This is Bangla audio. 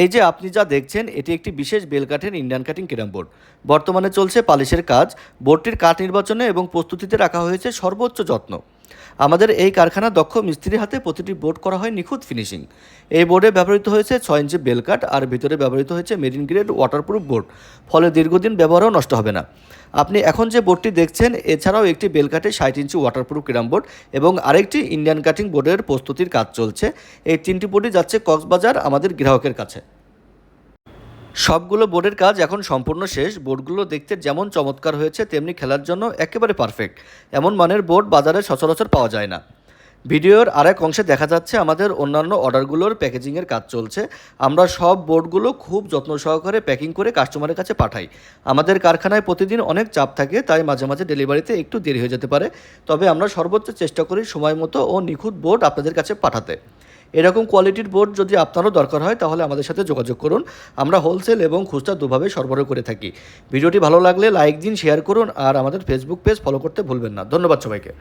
এই যে আপনি যা দেখছেন, এটি একটি বিশেষ বেল কাঠের ইন্ডিয়ান কাটিং কেরাম বোর্ড। বর্তমানে চলছে পালিশের কাজ। বোর্ডটির কাঠ নির্বাচনে এবং প্রস্তুতিতে রাখা হয়েছে সর্বোচ্চ যত্ন। আমাদের এই কারখানা দক্ষ মিস্ত্রির হাতে প্রতিটি বোর্ড করা হয় নিখুঁত ফিনিশিং। এই বোর্ডে ব্যবহৃত হয়েছে ছয় ইঞ্চি বেল কাঠ আর ভিতরে ব্যবহৃত হয়েছে মেরিন গ্রেড ওয়াটারপ্রুফ বোর্ড। ফলে দীর্ঘদিন ব্যবহারও নষ্ট হবে না। আপনি এখন যে বোর্ডটি দেখছেন, এছাড়াও একটি বেল কাঠের ষাট ইঞ্চি ওয়াটারপ্রুফ কেরাম বোর্ড এবং আরেকটি ইন্ডিয়ান কাটিং বোর্ডের প্রস্তুতির কাজ চলছে। এই তিনটি বোর্ডই যাচ্ছে কক্সবাজার, আমাদের গ্রাহকের কাছে। সবগুলো বোর্ডের কাজ এখন সম্পূর্ণ শেষ। বোর্ডগুলো দেখতে যেমন চমৎকার হয়েছে, তেমনি খেলার জন্য একেবারে পারফেক্ট এমন মানের বোর্ড বাজারে সচরাচর পাওয়া যায় না। ভিডিওর আরেক অংশে দেখা যাচ্ছে আমাদের অন্যান্য অর্ডারগুলোর প্যাকেজিংয়ের কাজ চলছে। আমরা সব বোর্ডগুলো খুব যত্ন সহকারে প্যাকিং করে কাস্টমারের কাছে পাঠাই। আমাদের কারখানায় প্রতিদিন অনেক চাপ থাকে, তাই মাঝে মাঝে ডেলিভারিতে একটু দেরি হয়ে যেতে পারে। তবে আমরা সর্বোচ্চ চেষ্টা করি সময় মতো ও নিখুঁত বোর্ড আপনাদের কাছে পাঠাতে। এরকম কোয়ালিটির বোর্ড যদি আপনারও দরকার হয়, তাহলে আমাদের সাথে যোগাযোগ করুন। আমরা হোলসেল এবং খুচরা দুভাবে সরবরাহ করে থাকি। ভিডিওটি ভালো লাগলে লাইক দিন শেয়ার করুন, আর আমাদের ফেসবুক পেজ ফলো করতে ভুলবেন না। ধন্যবাদ সবাইকে।